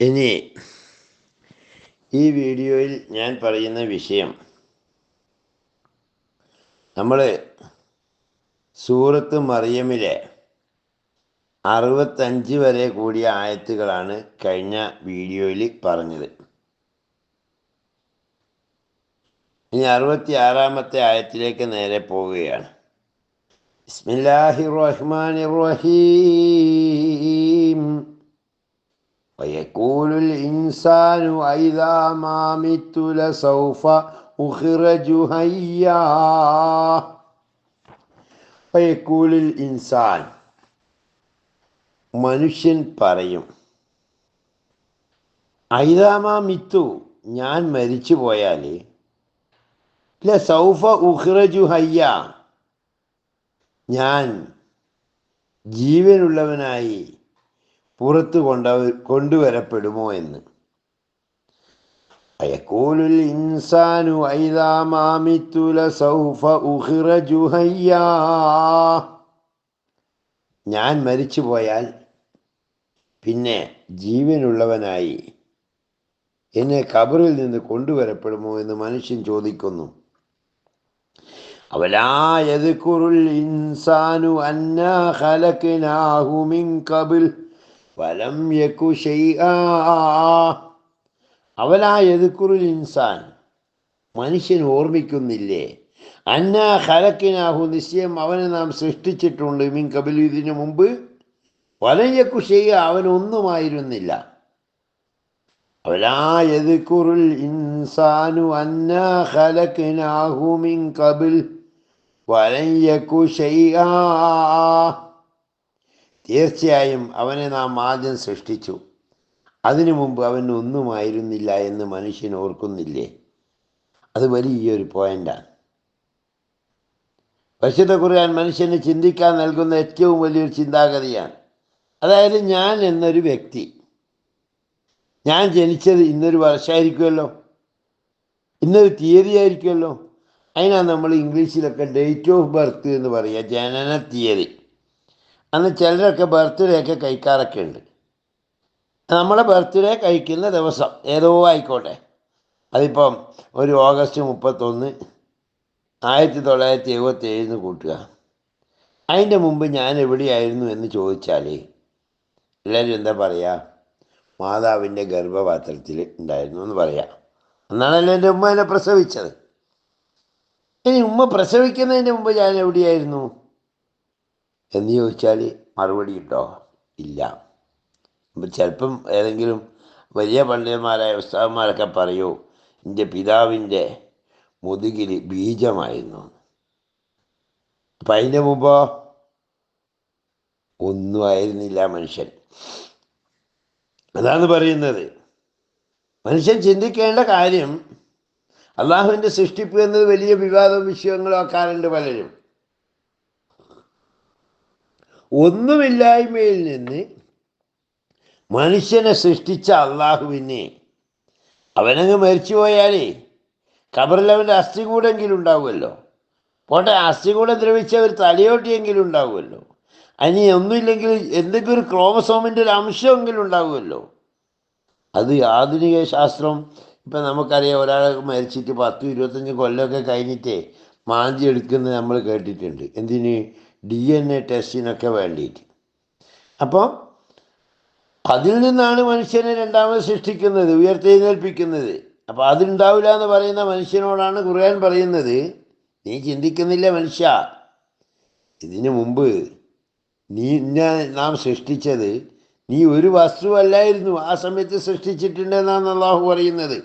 ഇനി ഈ വീഡിയോയിൽ ഞാൻ പറയുന്ന വിഷയം നമ്മൾ സൂറത്ത് മറിയമിലെ അറുപത്തഞ്ച് വരെ കൂടിയ ആയത്തുകളാണ് കഴിഞ്ഞ വീഡിയോയിൽ പറഞ്ഞത്. ഇനി അറുപത്തി ആറാമത്തെ ആയത്തിലേക്ക് നേരെ പോവുകയാണ്. ബിസ്മില്ലാഹി റഹ്മാൻ റഹീം. ويقول الإنسان أئذا ما مت لسوف أخرج هيا ويقول الإنسان മനുഷ്യൻ പറയും ഐതാമാ മിത്തു ഞാൻ മരിച്ചു പോയാൽ ഇല്ല സൗഫ ഉഹ്റജു ഹയ്യ ഞാൻ ജീവനുള്ളവനായി പുറത്ത് കൊണ്ട കൊണ്ടുവരപ്പെടുമോ എന്ന്. അയക്കൂലുൽ ഇൻസാനു ഐതാമാമിത്തുല സൗഫ ഉഖിറജു ഹയ്യാ ഞാൻ മരിച്ചു പോയാൽ പിന്നെ ജീവനുള്ളവനായി എന്നെ കബറിൽ നിന്ന് കൊണ്ടുവരപ്പെടുമോ എന്ന് മനുഷ്യൻ ചോദിക്കുന്നു. അവലായതുക്കുറുൽ ഇൻസാനു അന്നാ ഖലഖനാഹു മിൻ വലം യക്കു അവലായതുക്കുറുൽ ഇൻസാൻ. മനുഷ്യൻ ഓർമ്മിക്കുന്നില്ലേ? അന്ന ഹലക്കിനാഹു നിശ്ചയം അവനെ നാം സൃഷ്ടിച്ചിട്ടുണ്ട്. മീൻ കപിൽ ഇതിനു മുമ്പ് വലയക്കു ചെയ്യ അവനൊന്നുമായിരുന്നില്ല അവലായതുക്കുറുൽ ഇൻസാനു അന്ന ഹലക്കിനാഹു മിൻ കപിൽ വലയക്കു ചെയ്യ തീർച്ചയായും അവനെ നാം ആദ്യം സൃഷ്ടിച്ചു. അതിനു മുമ്പ് അവൻ ഒന്നുമായിരുന്നില്ല എന്ന് മനുഷ്യൻ ഓർക്കുന്നില്ലേ? അത് വലിയൊരു പോയിന്റാണ്. പരിശുദ്ധ ഖുർആൻ മനുഷ്യന് ചിന്തിക്കാൻ നൽകുന്ന ഏറ്റവും വലിയൊരു ചിന്താഗതിയാണ്. അതായത് ഞാൻ എന്നൊരു വ്യക്തി ഞാൻ ജനിച്ചത് ഇന്നൊരു വർഷമായിരിക്കുമല്ലോ? ഇന്നൊരു തീയതി ആയിരിക്കുമല്ലോ അതിനാണ് നമ്മൾ ഇംഗ്ലീഷിലൊക്കെ ഡേറ്റ് ഓഫ് ബർത്ത് എന്ന് പറയുക ജനന തീയതി അന്ന് ചിലരൊക്കെ ബർത്ത്ഡേ ഒക്കെ കഴിക്കാറൊക്കെ ഉണ്ട്. നമ്മളെ ബർത്ത്ഡേ കഴിക്കുന്ന ദിവസം ഏതോ ആയിക്കോട്ടെ. അതിപ്പം ഒരു ഓഗസ്റ്റ് മുപ്പത്തൊന്ന് ആയിരത്തി തൊള്ളായിരത്തി എഴുപത്തി ഏഴിന് കൂട്ടുക. അതിന്റെ മുമ്പ് ഞാൻ എവിടെയായിരുന്നു എന്ന് ചോദിച്ചാലേ എല്ലാവരും എന്താ പറയുക മാതാവിന്റെ ഗർഭപാത്രത്തിൽ ഉണ്ടായിരുന്നു എന്ന് പറയാം. എന്നാണല്ലോ എന്റെ ഉമ്മ എന്നെ പ്രസവിച്ചത്. ഇനി ഉമ്മ പ്രസവിക്കുന്നതിന്റെ മുമ്പ് ഞാൻ എവിടെയായിരുന്നു? എന്ന് ചോദിച്ചാൽ മറുപടി ഉണ്ടോ? ഇല്ല. ചിലപ്പം ഏതെങ്കിലും വലിയ പണ്ഡിതന്മാരായ ഉസ്താവന്മാരൊക്കെ പറയൂ എന്റെ പിതാവിന്റെ മുതുകിൽ ബീജമായിരുന്നു. അപ്പം അതിന്റെ മുമ്പോ? ഒന്നും ആയിരുന്നില്ല മനുഷ്യൻ. അതാണ് പറയുന്നത്. മനുഷ്യൻ ചിന്തിക്കേണ്ട കാര്യം അള്ളാഹുവിന്റെ സൃഷ്ടിപ്പ് എന്നത് വലിയ വിവാദവും വിഷയങ്ങളും ആക്കാറുണ്ട് പലരും. ഒന്നുമില്ലായ്മയിൽ നിന്ന് മനുഷ്യനെ സൃഷ്ടിച്ച അള്ളാഹുവിനെ അവനങ്ങ് മരിച്ചു പോയാലേ അവന്റെ അസ്ഥികൂടെങ്കിലും ഉണ്ടാവുമല്ലോ. പോട്ടെ അസ്ഥികൂടം ദ്രവിച്ച ഒരു തലയോട്ടിയെങ്കിലും ഉണ്ടാവുമല്ലോ. അനി ഒന്നുമില്ലെങ്കിൽ എന്തെങ്കിലും ഒരു ക്രോമസോമിന്റെ ഒരു അംശമെങ്കിലും ഉണ്ടാവുമല്ലോ. അത് ആധുനിക ശാസ്ത്രം ഇപ്പം നമുക്കറിയാം ഒരാൾ മരിച്ചിട്ട് പത്ത് ഇരുപത്തഞ്ച് കൊല്ലമൊക്കെ കഴിഞ്ഞിട്ടേ മാന്തി എടുക്കുന്നത് നമ്മൾ കേട്ടിട്ടുണ്ട്. എന്തിന്? ഡി എൻ എ ടെസ്റ്റിനൊക്കെ വേണ്ടിയിട്ട് അപ്പോൾ അതിൽ നിന്നാണ് മനുഷ്യനെ രണ്ടാമത് സൃഷ്ടിക്കുന്നത് ഉയർത്തെഴുന്നേൽപ്പിക്കുന്നത് അപ്പോൾ അതുണ്ടാവില്ല എന്ന് പറയുന്ന മനുഷ്യനോടാണ് ഖുർആൻ പറയുന്നത് നീ ചിന്തിക്കുന്നില്ല മനുഷ്യ ഇതിനു മുമ്പ് നീ ഇന്നെ നാം സൃഷ്ടിച്ചത് നീ ഒരു വസ്തുവല്ലായിരുന്നു ആ സമയത്ത് സൃഷ്ടിച്ചിട്ടുണ്ടെന്നാണ് അള്ളാഹു പറയുന്നത്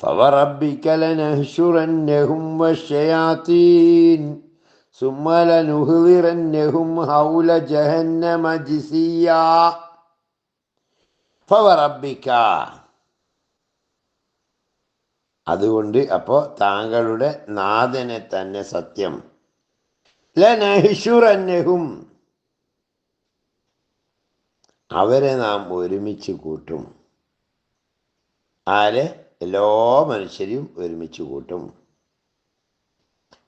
فوربك لنهشرنهم والشياطين അതുകൊണ്ട് അപ്പോ താങ്കളുടെ നാഥനെ തന്നെ സത്യം. ലനഹിഷുറന്നഹും അവരെ നാം ഒരുമിച്ച് കൂട്ടും. ആരെ? എല്ലാ മനുഷ്യരെയും ഒരുമിച്ച് കൂട്ടും.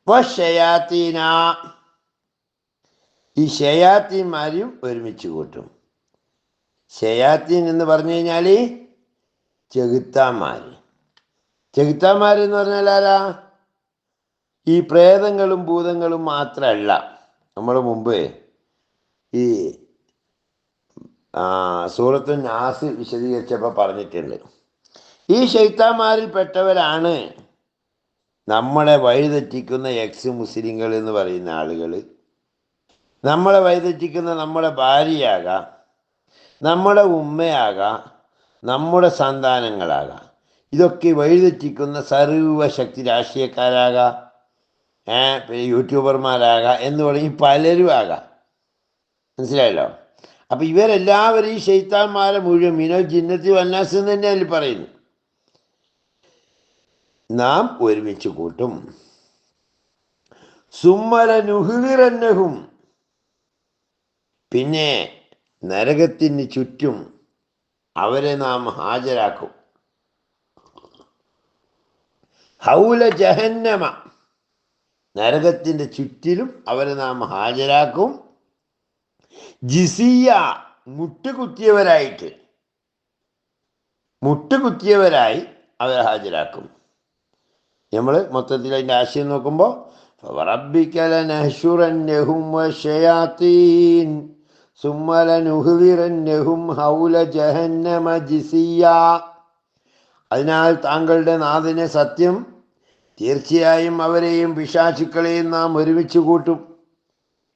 ഷയാത്തീന ഈ ഷയാത്തീന്മാരെയും ഒരുമിച്ച് കൂട്ടും. ഷയാത്തീൻ എന്ന് പറഞ്ഞു കഴിഞ്ഞാൽ ചെകുത്താന്മാർ ചെകുത്താമാരെന്ന് പറഞ്ഞാൽ ആരാ? ഈ പ്രേതങ്ങളും ഭൂതങ്ങളും മാത്രമല്ല. നമ്മൾ മുമ്പ് ഈ സൂറത്തു നാസ് വിശദീകരിച്ചപ്പോൾ പറഞ്ഞിട്ടുണ്ട്. ഈ ശൈത്താന്മാരിൽ പെട്ടവരാണ് നമ്മളെ വഴിതെറ്റിക്കുന്ന എക്സ് മുസ്ലിങ്ങൾ എന്ന് പറയുന്ന ആളുകൾ നമ്മളെ വഴിതെറ്റിക്കുന്ന നമ്മുടെ ഭാര്യയാകാം നമ്മുടെ ഉമ്മയാകാം നമ്മുടെ സന്താനങ്ങളാകാം. ഇതൊക്കെ വഴിതെറ്റിക്കുന്ന സർവശക്തി രാഷ്ട്രീയക്കാരാകാം ഏ, പിന്നെ യൂട്യൂബർമാരാകാം എന്ന് തുടങ്ങി പലരും ആകാം. മനസ്സിലായല്ലോ? അപ്പം ഇവരെല്ലാവരും ഈ ശൈത്താന്മാരെ മുഴുവൻ മിനോ ജിന്നത്തി വന്നാസ് എന്ന് തന്നെ അതിൽ പറയുന്നു നാം ഒരുമിച്ച് കൂട്ടും. സുമ്മല നുഹിറന്നഹും പിന്നെ നരകത്തിന് ചുറ്റും അവരെ നാം ഹാജരാക്കും. ഹൗല ജഹന്നമ. നരകത്തിന്റെ ചുറ്റിലും അവരെ നാം ഹാജരാക്കും. ജിസിയ മുട്ടുകുത്തിയവരായിട്ട്. മുട്ടുകുത്തിയവരായി അവരെ ഹാജരാക്കും. നമ്മൾ മൊത്തത്തിൽ അതിന്റെ ആശയം നോക്കുമ്പോൾ അതിനാൽ താങ്കളുടെ നാഥിനെ സത്യം തീർച്ചയായും അവരെയും പിശാചുക്കളെയും നാം ഒരുമിച്ച് കൂട്ടും.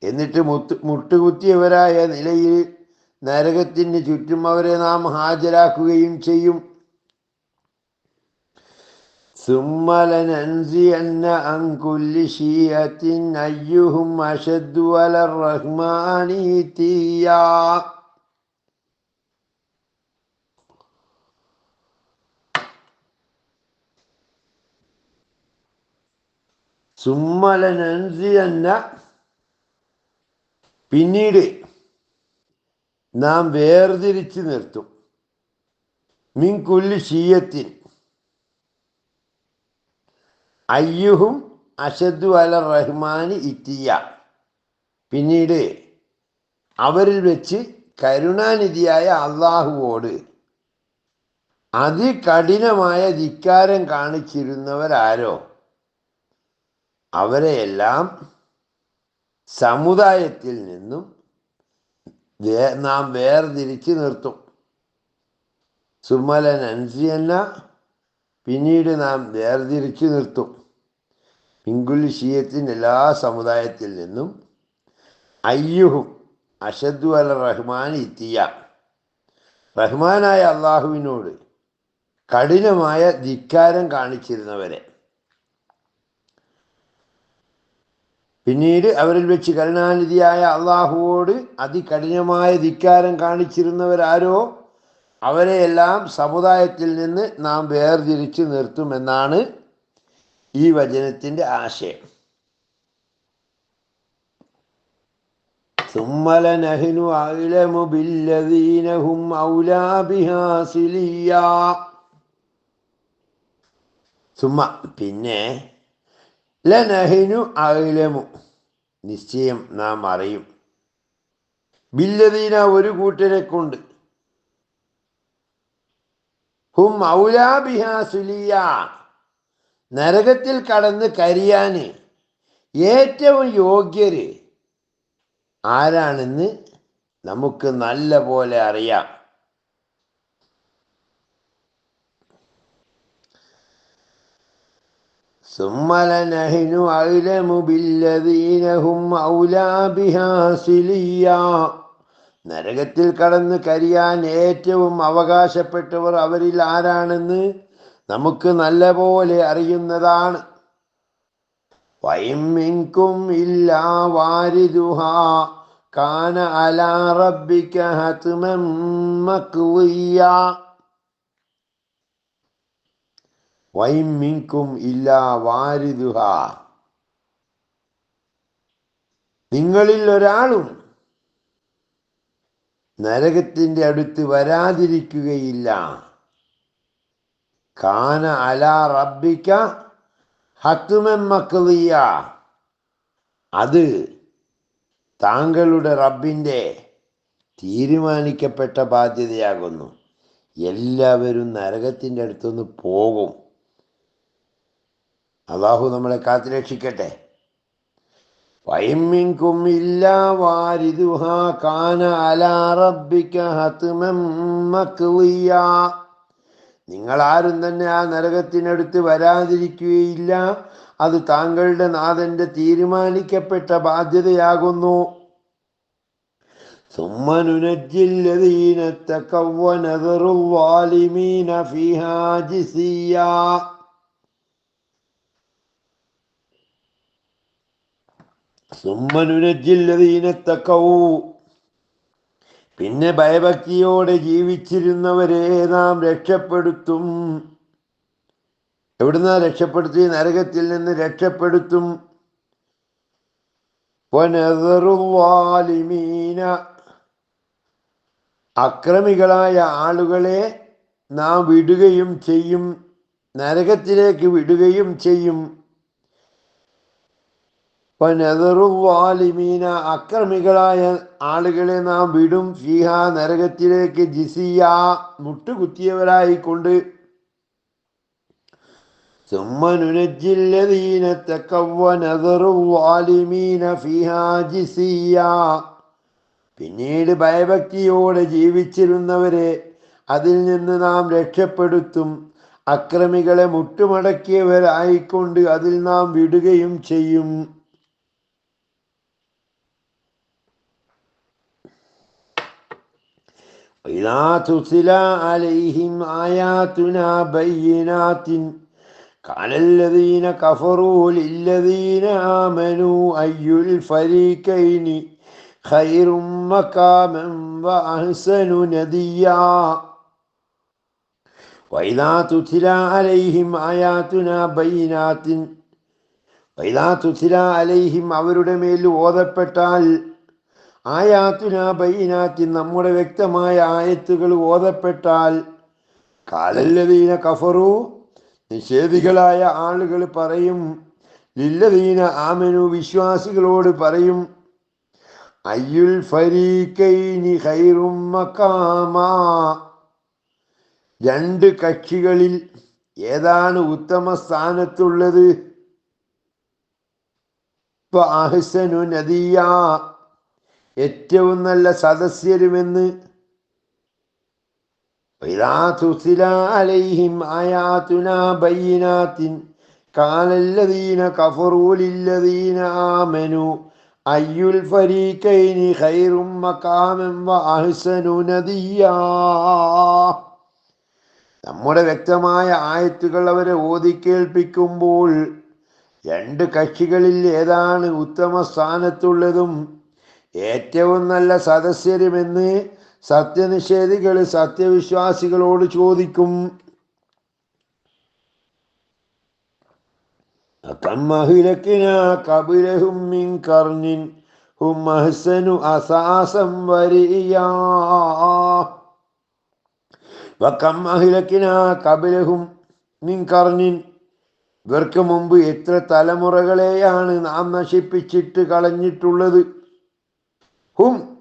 എന്നിട്ട് മുത്ത് മുട്ടുകുത്തിയവരായ നിലയിൽ നരകത്തിന് ചുറ്റും അവരെ നാം ഹാജരാക്കുകയും ചെയ്യും. ثم لننزين عن كل شيعة أيهم أشد على الرحمن عتيا ثم لننزين പിന്നീട് നാം വേർതിരിച്ച് നിർത്തും മിൻ കുല്ലി ഷീയത്തിൻ അയ്യുഹും അഷദു അല റഹ്മാനി ഇത്തിയ പിന്നീട് അവരിൽ വെച്ച് കരുണാനിധിയായ അള്ളാഹുവോട് അതികഠിനമായ ധിക്കാരം കാണിച്ചിരുന്നവരാരോ? അവരെയെല്ലാം സമുദായത്തിൽ നിന്നും നാം വേർതിരിച്ച് നിർത്തും. സുമലൻ അൻസിയന്ന പിന്നീട് നാം വേർതിരിച്ചു നിർത്തും. ഇംഗുലിഷീയത്തിന്റെ ഷീയത്തിന്റെ എല്ലാ സമുദായത്തിൽ നിന്നും അയ്യുഹും അഷദ്ദു അൽ റഹ്മാൻ ഇത്തിയ. റഹ്മാനായ അള്ളാഹുവിനോട് കഠിനമായ ധിക്കാരം കാണിച്ചിരുന്നവരെ. പിന്നീട് അവരിൽ വെച്ച് കരുണാനിധിയായ അള്ളാഹുവോട് അതികഠിനമായ ധിക്കാരം കാണിച്ചിരുന്നവരാരോ? അവരെയെല്ലാം സമുദായത്തിൽ നിന്ന് നാം വേർതിരിച്ച് നിർത്തുമെന്നാണ് ഈ വചനത്തിന്റെ ആശയം. സുമ്മലനഹിനു അലമു ബില്ലദീനഹും ഔലാബിഹാസിലിയ പിന്നെ ലനഹിനു അലമു നിശ്ചയം നാം അറിയും. ബില്ലദീന ഒരു കൂട്ടരെ കൊണ്ട് ഹും ഔലാബിഹാസുലിയ നരകത്തിൽ കടന്ന് കരിയാന് ഏറ്റവും യോഗ്യര് ആരാണെന്ന് നമുക്ക് നല്ല പോലെ അറിയാം ثم لنحن أعلم بالذين هم أولى بها صليا നരകത്തിൽ കടന്ന് കരിയാൻ ഏറ്റവും അവകാശപ്പെട്ടവർ അവരിൽ ആരാണെന്ന് നമുക്ക് നല്ലപോലെ അറിയുന്നതാണ്. വൈമിങ്കും ഇല്ലാ വാരിദുഹ കാന അലാ റബ്ബിക വൈമിൻകും ഇല്ലാ വാരിദുഹ. നിങ്ങളിൽ ഒരാളും നരകത്തിന്റെ അടുത്ത് വരാതിരിക്കുകയില്ല. കാന അലാ റബ്ബിക്ക ഹത്തുമൻ മക്കളിയ അത് താങ്കളുടെ റബ്ബിന്റെ തീരുമാനിക്കപ്പെട്ട ബാധ്യതയാകുന്നു. എല്ലാവരും നരകത്തിന്റെ അടുത്തുനിന്ന് പോകും. അള്ളാഹു നമ്മളെ കാത്തുരക്ഷിക്കട്ടെ. വയമ്മിങ്കും ഇല്ല വാരിദുഹ കാന അലാ റബ്ബിക ഹത്മം മക്വിയ നിങ്ങൾ ആരും തന്നെ ആ നരകത്തിനടുത്ത് വരാതിരിക്കുകയില്ല അത് താങ്കളുടെ നാഥന്റെ തീരുമാനിക്കപ്പെട്ട ബാധ്യതയാകുന്നു ثم ننجي പിന്നെ ഭയഭക്തിയോടെ ജീവിച്ചിരുന്നവരെ നാം രക്ഷപ്പെടുത്തും. എവിടുന്ന രക്ഷപ്പെടുത്തി? നരകത്തിൽ നിന്ന് രക്ഷപ്പെടുത്തും. അക്രമികളായ ആളുകളെ നാം വിടുകയും ചെയ്യും. നരകത്തിലേക്ക് വിടുകയും ചെയ്യും. വാലിമീന അക്രമികളായ ആളുകളെ നാം വിടും. ഫിഹ നരകത്തിലേക്ക് ജിസിയ മുട്ടുകുത്തിയവരായിക്കൊണ്ട്. പിന്നീട് ഭയഭക്തിയോടെ ജീവിച്ചിരുന്നവരെ അതിൽ നിന്ന് നാം രക്ഷപ്പെടുത്തും. അക്രമികളെ മുട്ടുമടക്കിയവരായിക്കൊണ്ട് അതിൽ നാം വിടുകയും ചെയ്യും. وإذا تتلى عليهم آياتنا بينات قال الذين كفروا للذين آمنوا أي الفريقين خير مقاما وأحسن نديا وإذا تتلى عليهم آياتنا بينات وإذا تتلى عليهم അവരുടെ മേൽ ഓതപ്പെട്ടാൽ ആയാത്തുന ബൈനാത്തി നമ്മുടെ വ്യക്തമായ ആയത്തുകൾ ഓതപ്പെട്ടാൽ കാലല്ലതീന കഫറു നിഷേധികളായ ആളുകൾ പറയും ലില്ലതീന ആമനു വിശ്വാസികളോട് പറയും അയ്യുൽ ഖൈറും മക്കാമാ രണ്ട് കക്ഷികളിൽ ഏതാണ് ഉത്തമ സ്ഥാനത്തുള്ളത്? അഹ്സനു നദിയ. ഏറ്റവും നല്ല സദസ്യരുമെന്ന് അയ്യുൽ ഫരീഖൈനി നദിയാ. നമ്മുടെ വ്യക്തമായ ആയത്തുകൾ അവരെ ഓതിക്കേൾപ്പിക്കുമ്പോൾ രണ്ട് കക്ഷികളിൽ ഏതാണ് ഉത്തമ സ്ഥാനത്തുള്ളതും ഏറ്റവും നല്ല സദസ്യരുമെന്ന് സത്യനിഷേധികൾ സത്യവിശ്വാസികളോട് ചോദിക്കും. ഇവർക്ക് മുമ്പ് എത്ര തലമുറകളെയാണ് നാം നശിപ്പിച്ചിട്ട് കളഞ്ഞിട്ടുള്ളത്. ഹും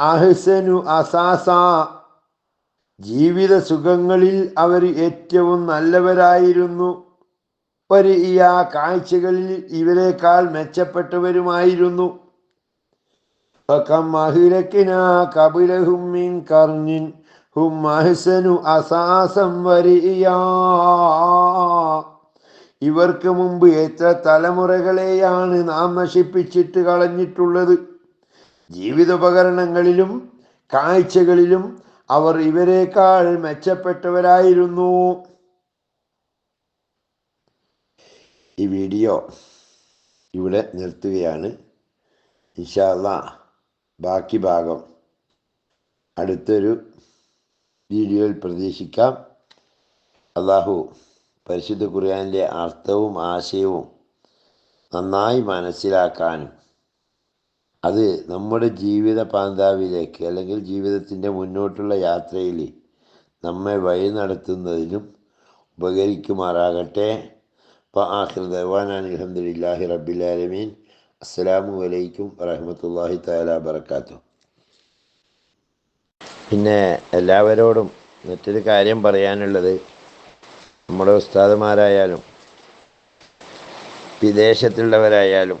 അഹ്സനു അസാസ. ജീവിത സുഖങ്ങളിൽ അവർ ഏറ്റവും നല്ലവരായിരുന്നു. ആ കാഴ്ചകളിൽ ഇവരെക്കാൾ മെച്ചപ്പെട്ടവരുമായിരുന്നു. വരിയാ ഇവർക്ക് മുമ്പ് എത്ര തലമുറകളെയാണ് നാം നശിപ്പിച്ചിട്ട് കളഞ്ഞിട്ടുള്ളത്. ജീവിതോപകരണങ്ങളിലും കാഴ്ചകളിലും അവർ ഇവരെക്കാൾ മെച്ചപ്പെട്ടവരായിരുന്നു. ഈ വീഡിയോ ഇവിടെ നിർത്തുകയാണ്. ഇഷാല ബാക്കി ഭാഗം അടുത്തൊരു വീഡിയോയിൽ പ്രതീക്ഷിക്കാം. അള്ളാഹു പരിശുദ്ധ ഖുർആാനിലെ അർത്ഥവും ആശയവും നന്നായി മനസ്സിലാക്കാനും അത് നമ്മുടെ ജീവിത പാന്താവിലേക്ക് അല്ലെങ്കിൽ ജീവിതത്തിന്റെ മുന്നോട്ടുള്ള യാത്രയിൽ നമ്മെ വഴി നടത്തുന്നതിനും ഉപകരിക്കുമാറാകട്ടെ. അപ്പോൾ ആഖിർ ദർവാനാൻ അലഹമുല്ലാഹി റബ്ബിലാലമീൻ അസ്സലാമു വലൈക്കും വറഹമത്തല്ലാഹി തആല വബറകാതുഹു. പിന്നെ എല്ലാവരോടും മറ്റൊരു കാര്യം പറയാനുള്ളത് നമ്മുടെ ഉസ്താദുമാരായാലും വിദേശത്തുള്ളവരായാലും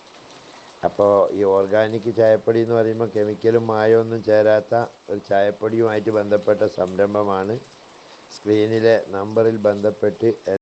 അപ്പോൾ ഈ ഓർഗാനിക് ചായപ്പൊടി എന്ന് പറയുമ്പോൾ കെമിക്കലും മായമൊന്നും ചേരാത്ത ഒരു ചായപ്പൊടിയുമായിട്ട് ബന്ധപ്പെട്ട സംരംഭമാണ്. സ്ക്രീനിലെ നമ്പറിൽ ബന്ധപ്പെട്ട്